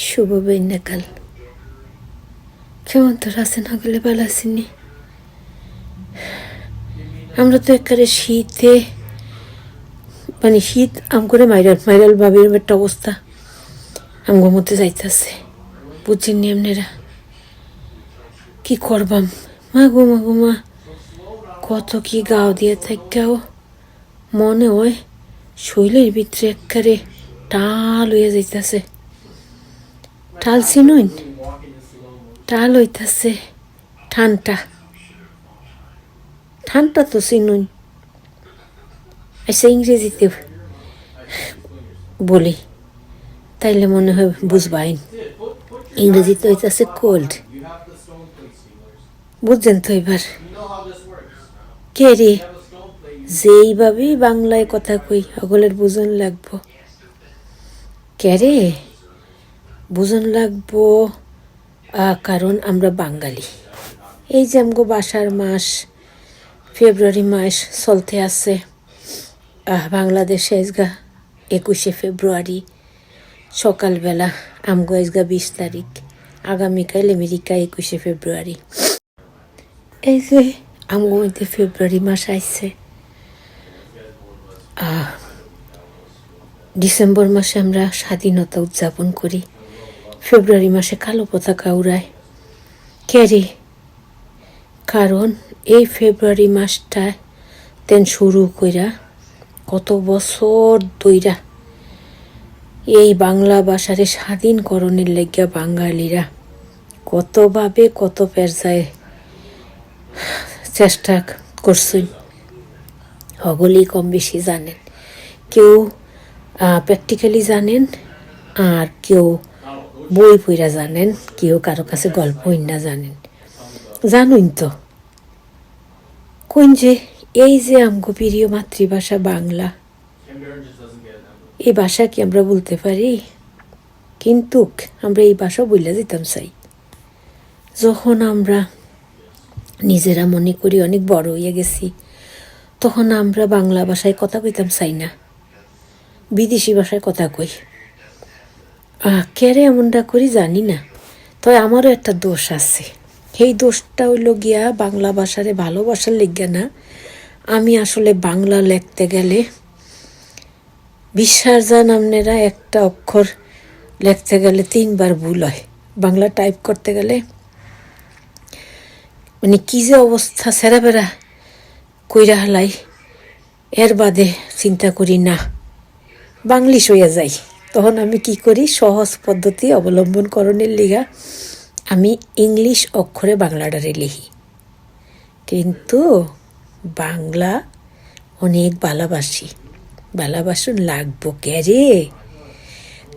শুভ বন্যাকাল। কেমন তোর আছেন হগলে ভালো আসেননি আমরা তো একবারে শীতে মানে শীত আম করে মাইরাল মাইরাল এরকম একটা অবস্থা। আমগো মধ্যে যাইতেছে। বুঝছেন এমনেরা কি করবাম? মা গো, মা কত কি গাও দিয়ে থাকাও মনে হয় শৈলের ভিতরে একবারে টাল হয়ে যাইতেছে। টাল চিনুন? টাল হইতাছে ঠানটা ঠানটা তো চিনুন। আচ্ছা ইংরেজিতে বলি। তাইলে মনে হয় বুঝবাইন। ইংরেজিতে হইতাছে কোল্ড বুঝছেন তো এবার। কে রে? যেইভাবেই বাংলায় কথা কই সকলের বুঝন লাগবো। কে রে? বুঝন লাগবো। কারণ আমরা বাঙালি। এই যে আমগো বাসার মাস, ফেব্রুয়ারি মাস চলতে আছে। বাংলাদেশে আজগা একুশে ফেব্রুয়ারি, সকালবেলা আমগো আজগা বিশ তারিখ, আগামীকাল আমেরিকা একুশে ফেব্রুয়ারি। এই যে আমগো মধ্যে ফেব্রুয়ারি মাস আইছে। ডিসেম্বর মাসে আমরা স্বাধীনতা উদযাপন করি। ফেব্রুয়ারি মাসে কালো পতাকা উড়ায়। ক্যারি কারণ এই ফেব্রুয়ারি মাসটায় তেন শুরু কইরা কত বছর দইরা এই বাংলা ভাষারে স্বাধীনকরণের লেগিয়া বাঙালিরা কতভাবে কত পেরজায় চেষ্টা করছেন। হগলি কম বেশি জানেন। কেউ প্র্যাকটিক্যালি জানেন আর কেউ বই পইরা জানেন, কেউ কারও কাছে গল্প না জানেন। জানুন তো কোন যে এই যে আমগো প্রিয় মাতৃভাষা বাংলা এই ভাষা কি আমরা বলতে পারি? কিন্তু আমরা এই ভাষা বইলা দিতাম চাই। যখন আমরা নিজেরা মনে করি অনেক বড় হয়ে গেছি, তখন আমরা বাংলা ভাষায় কথা কইতাম চাই না। বিদেশি ভাষায় কথা কই। কেরে এমনটা করি জানি না। তবে আমারও একটা দোষ আছে। সেই দোষটা হইল গিয়া বাংলা ভাষারে ভালোবাসার লেগে না, আমি আসলে বাংলা লিখতে গেলে বিশ্বাস যান আপনারা একটা অক্ষর লিখতে গেলে তিনবার ভুল হয়। বাংলা টাইপ করতে গেলে মানে কি যে অবস্থা সেরাবেরা কইরা হালাই, এর বাদে চিন্তা করি না। বাংলিশ হইয়া যাই। তখন আমি কি করি? সহজ পদ্ধতি অবলম্বন করণের লিগা আমি ইংলিশ অক্ষরে বাংলাটারে লিখি। কিন্তু বাংলা অনেক ভালোবাসি। ভালোবাসুন লাগবো রে?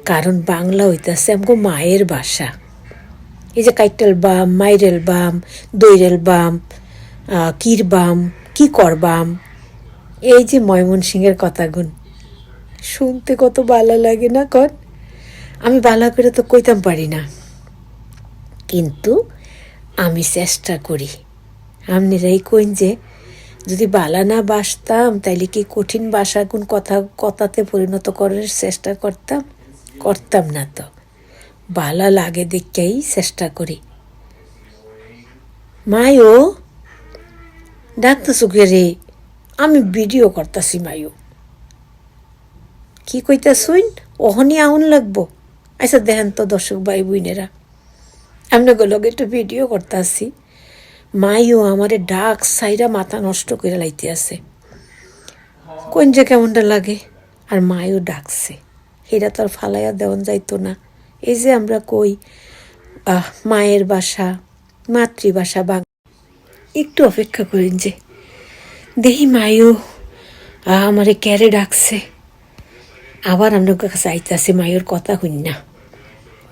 কারণ বাংলা হইতাছে আমগো মায়ের ভাষা। এই যে কাইটাল বাম, মাইরেল বাম, দৈরেল বাম কির বাম, কি করবাম এই যে ময়মনসিংহের কথাগুন। শুনতে কত ভালো লাগে না কর? আমি ভালো করে তো কইতাম পারি না। কিন্তু আমি চেষ্টা করি। আপনারাই কইন যে, যদি বালা না বাসতাম, তাইলে কি কঠিন ভাষা কোন কথা, কথাতে পরিণত করার চেষ্টা করতাম? করতাম না তো। বালা লাগে দেখেই চেষ্টা করি। মায়ো, ডাকতেছো কে রে? আমি ভিডিও করতাছি মায়ো। কি কইতা শুন ওহনি আউন লাগবো। আচ্ছা দেখেন তো দর্শক ভাই বোনেরা আমরা লগে একটু ভিডিও করতেছি। মাইও আমারে ডাক সাইরা মাথা নষ্ট করে লাইতে আছে। কোন যে কেমনটা লাগে? আর মায়ও ডাকছে। সেটা তো আর ফালাইয়া দেওয়ান যাইতো না। এই যে আমরা কই আহ, মায়ের বাসা মাতৃভাষা বাং একটু অপেক্ষা করেন যে। দেহি মায়ও আমারে ক্যারে ডাকছে। আবার আপনার কাছে আইতাছে মায়ের কথা হইন না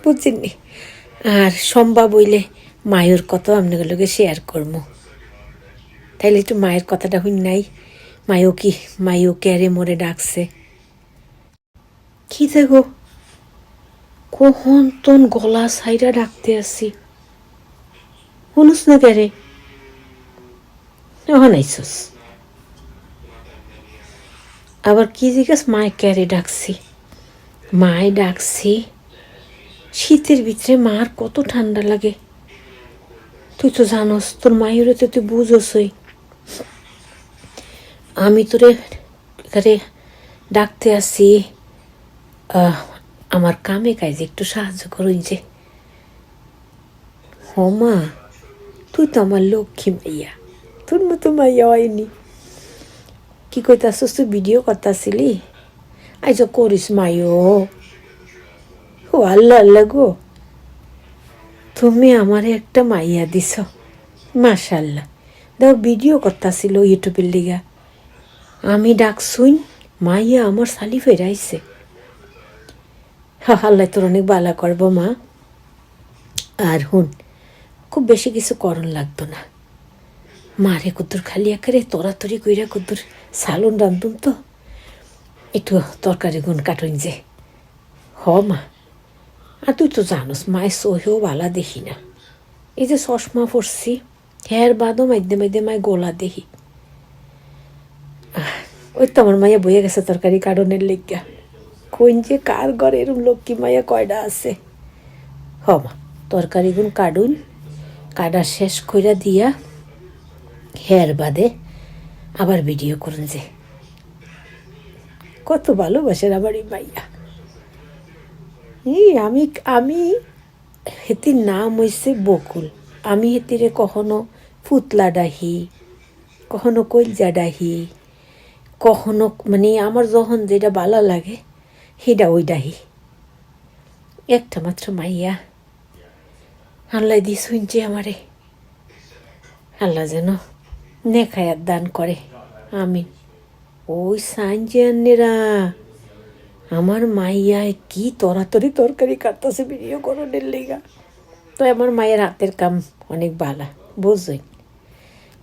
বুঝছেন? আর সম্ভব হইলে মায়ের কথাও আপনাদের লগে শেয়ার করব তাইলে একটু মায়ের কথাটা হইন নাই মায়ও কি, মায়ও ক্যারে মরে ডাকছে। কি দেখো? কখন তোন গলা সাইরা ডাকতে আসি। শুনুস না ক্যারে এখন আবার কি জিজ্ঞাস? মায় ক্যারে ডাকছি। মায় ডাকছি, শীতের ভিতরে মার কত ঠান্ডা লাগে। তুই তো জানোস, তোর মায়ের তো তুই বুঝোসই আমি তোরে এখানে ডাকতে আসি আমার কামে কাজে একটু সাহায্য করুন যে। ও মা, তুই তো আমার লক্ষ্মী মাইয়া, তোর মতো মাইয়া হয়নি। কি কইতাছিস তুই? ভিডিও করতাছিলি? আইজ করিস মাইও ও আল্লাহ আল্লাহ গো। তুমি আমারে একটা মাইয়া দিছ। মাশাল্লাহ দাও ভিডিও করতাছিল ইউটিউবের লিগা। আমি ডাক শুন মাইয়া আমার সালি ফেরাইছে আল্লাহ তোর অনেক বালা করব মা। আর হুন, খুব বেশি কিছু করণ লাগতো না। মারে কুদ্দুর খালি একেবারে তরাতরি কইরা কুদ্দুর সালন রান্ধুম তো। একটু তরকারি গুণ কাটুন যে। হ, মা। আর তুই তো জানোস, মায়ের সহেও বালা দেখি না। এই যে চশমা পরছি হের বাদও মাইদে মাইদে মায় গোলা দেখি। ওই তো আমার মাইয়া বইয়ে গেছে তরকারি কারণের লেগা কোন যে কার ঘরে এরম লক্ষ্মী মাইয়া কয়টা আছে। হ, মা। তরকারি গুণ কাটুন কাটা শেষ কইরা দিয়া হের বাদে আবার ভিডিও করুন যে কত ভালোবাসেন আমার এই মাইয়া। এই আমি আমি হেতির নাম হইছে বকুল। আমি হেতিরে কখনো ফুতলা ডাহি, কখনো কইলজা ডাহি, কখনো মানে আমার যখন যেটা ভালো লাগে, সেটা ওই ডাহি। একটা মাত্র মাইয়া। আল্লাহ দি শুনছে আমারে। আল্লাহ যেন নেখায়াত দান করে। আমিন। ওই সাঞ্জিয়ান্নেরা আমার মাইয়ায় কি তরাতরি তরকারি কাটতেছে ভিডিও করণের লেগা? তো আমার মায়ের হাতের কাম অনেক বালা বুঝই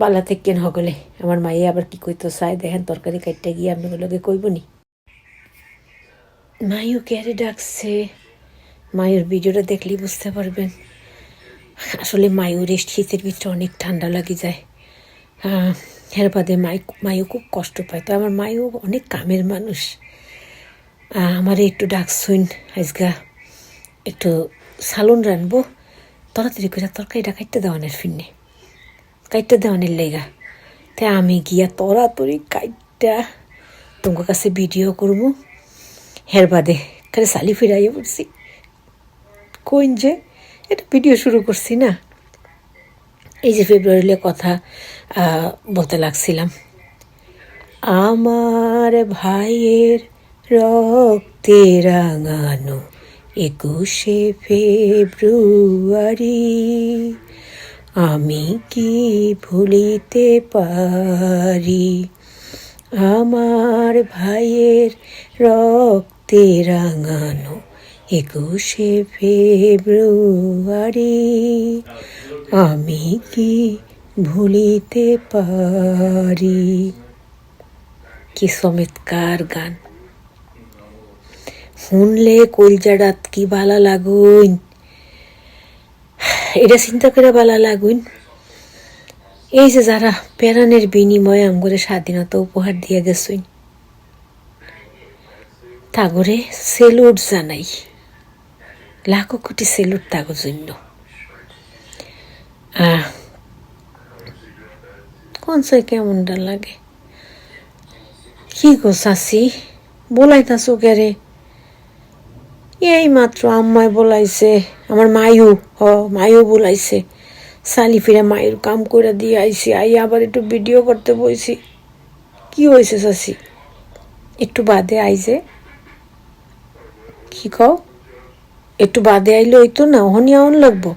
বালা থেকে হগলে। আমার মাইয়া আবার কি কইতো চাই দেখেন তরকারি কাটতে গিয়ে আপনি লোকে কইব নি? মাইও ক্যারে ডাকছে? মায়ের ভিডিওটা দেখলেই বুঝতে পারবেন। আসলে মায়ুর শীতের ভিতরে অনেক ঠান্ডা লাগে যায়। বাদে মাই মায়ু খুব কষ্ট পায়। তো আমার মায়ু অনেক কামের মানুষ। আমার একটু ডাক শুন, আজগা একটু সালুন রানবো। তাড়াতাড়ি করে তরকারিটা কাটতে দেওয়ানের ফিরনে। কাইটটা দেওয়ানের লেগা। তে আমি গিয়া তড়াতড়ি কাইটটা তোমার কাছে ভিডিও করব। হের বাদে খালি সালি ফিরাইয়া পড়ছি। কোন যে, এটা ভিডিও শুরু করছি না। এই যে ফেব্রুয়ারিলে কথা বলতে লাগছিলাম। আমার ভাইয়ের রক্তে রাঙানো একুশে ফেব্রুয়ারি, আমি কি ভুলিতে পারি? আমার ভাইয়ের রক্তে রাঙানো একুশে ফেব্রুয়ারি আমি কি ভুলিতে পারি? কি চমৎকার গান। শুনলে কলজাডাত কি বালা লাগুন এটা চিন্তা করে বালা লাগুন এই যে যারা প্যারানের বিনিময়ে আমগরে স্বাধীনতা উপহার দিয়ে গেছুন তাগরে সেলুট জানাই। লাখো কোটি সেলুট তাগর জন্য। কোন সে কেমনটা লাগে? কি গো চাচি? বলাইতাছো কেরে এই মাত্র আম্মায় বলাইছে, আমার মায়ু, হ, মায়ু বলাইছে। সালি ফিরে মায়ের কাম করে দিয়ে আইছি আই আবার একটু ভিডিও করতে বইছি। কি হয়েছে চাচি? একটু বাদে আইছে কি কও? একটু বাদে আইলে হইতো না ওহনি আউন লাগবো?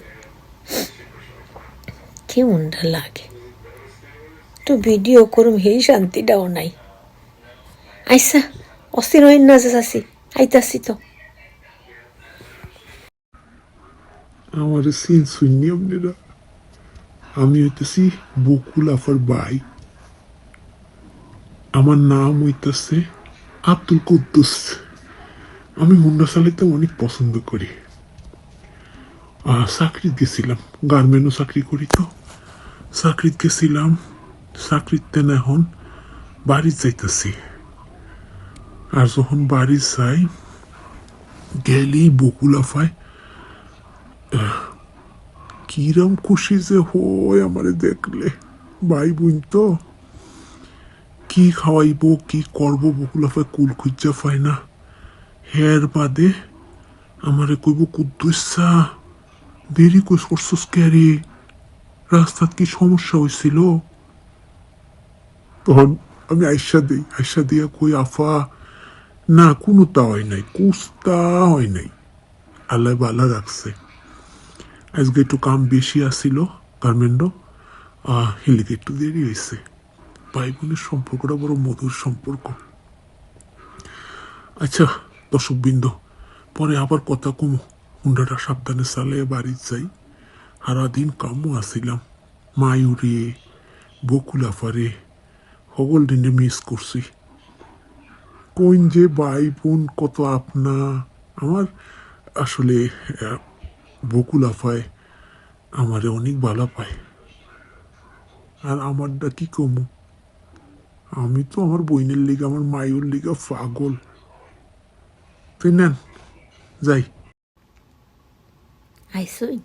কেমনটা লাগে। তো ভিডিও করুম হেই শান্তিটাও নাই। আইসা অস্থির হইন না যে চাচি আইতাছি তো। আমার সিন শুননি আপনারা? আমি হইতেছি বকুল আফার ভাই। আমার নাম হইতেছে আব্দুল কুদ্দুস। আমি হুন্ডা চালাইতে অনেক পছন্দ করি। আহ, চাকরিত গেছিলাম গার্মেন্টও চাকরি করি তো। চাকরিত গেছিলাম, চাকরিতে না এখন বাড়ি যাইতেছি। আর যখন বাড়ি যাই গেলেই বকুল আফায় কিরম খুশি যে হয় আমারে দেখলে। ভাই বোন তো, কি খাওয়াইবো, কি করব বকুলাফায় কুল খুঁজা পায় না। হের বাদে আমারে কইব, কুদ্দুসা, দেরি কই করছস ক্যারি রাস্তাত কি সমস্যা হয়েছিল তখন আমি আইসা দিই, আইসা দিয়া কই, আফা, না কোনো তা হয় নাই কুস্তা হয় নাই। আল্লাহ বালা রাখছে। আজকে একটু কাম বেশি আসিল গার্মেন্টও। হিলিকে একটু দেরি হয়েছে ভাই বোনের সম্পর্কটা বড় মধুর সম্পর্ক। আচ্ছা দর্শক বিন্দু পরে আবার কথা কমো। হুন্ডাটা সাবধানে চালে বাড়ি যাই। সারাদিন কামও আসিলাম। মায়ুরে বকুলাফারে সকল দিনে মিস করছি। কোন যে ভাই বোন কত আপনা। আমার আসলে আহ, বকুল আফায় আমারে অনেক ভালো পায়। আর আমারটা কি কমু? আমি তো আমার বইনের লিগা আমার মায়ুর লিগা পাগল। তুই নেন যাই। আইসুন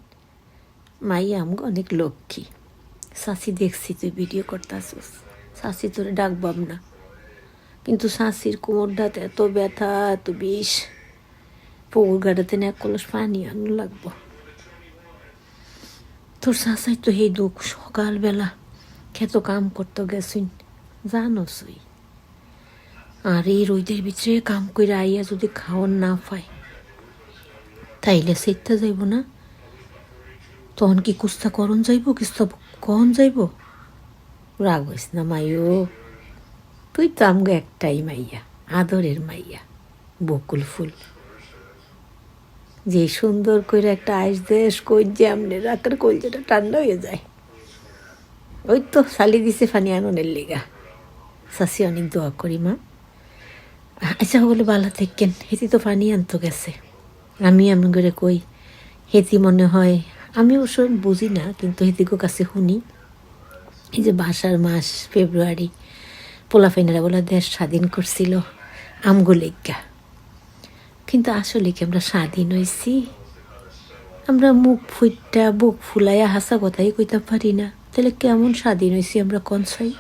মাইয়া আমগো অনেক লক্ষ্মী। শাসি দেখছি, তুই ভিডিও করতাছিস। শাসি তোরে ডাকবাম না। কিন্তু শাসির কোমরটাতে এত ব্যথা, এত বিষ। পুকুর গাড়াতে না এক কলস পানি আনু লাগবো। তোর শাসাই তো এই দুঃখ, সকালবেলা খেত কাম করতে গেছুন। জানোসই আর এই রোদের ভিতরে কাম করে আইয়া যদি খাওয়ার না পায়, তাইলে সেটা যাইব না? তখন কি কুস্তা করন যাইব কিস্তা কখন যাইব? রাগ হইস না মাইও তুই তো আমগো একটাই মাইয়া, আদরের মাইয়া, বকুল ফুল। যে সুন্দর করে একটা আইস দেশ কই যে আমনে রাখার কলজেটা ঠান্ডা হয়ে যায়। ওই তো শালি দিছে ফানি আননের লিগা। শাসি অনেক দোয়া করি, মা। আচ্ছা বলে বালা থেকেন, হেতি তো ফানি আনতো গেছে। আমি এমন করে কই, হেতি মনে হয় আমি অবশ্য বুঝি না, কিন্তু হেতিকো কাছে শুনি। এই যে বাসার মাস, ফেব্রুয়ারি পোলাফাইনারা বলে দেশ স্বাধীন করছিল, আমগো লেগা কিন্তু আসলে কি আমরা স্বাধীন হয়েছি আমরা মুখ ফুইটা বুক ফুলাইয়া হাসা কথাই কইতে পারি না। তাহলে কেমন স্বাধীন হয়েছি আমরা কনসাই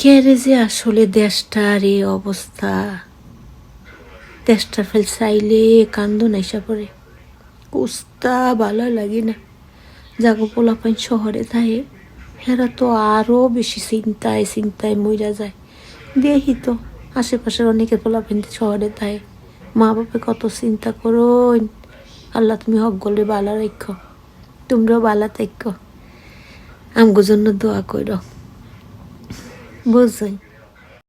কেরে যে আসলে দেশটার এই অবস্থা? দেশটা ফেল চাইলে কান্দ নাইসা পড়ে। কুস্তা ভালো লাগে না। জাগো পোলাপাইন শহরে থাকে হেরা তো আরও বেশি চিন্তায় চিন্তায় মইরা যায়। দেখি তো, আশেপাশের অনেকে পোলাপাইন শহরে থাকে মা বাপে কত চিন্তা করোন। আল্লাহ তুমি হক গলে বালা রাখ, তোমরাও বালা থাক। আমগো জন্য দোয়া করো বুঝছেন?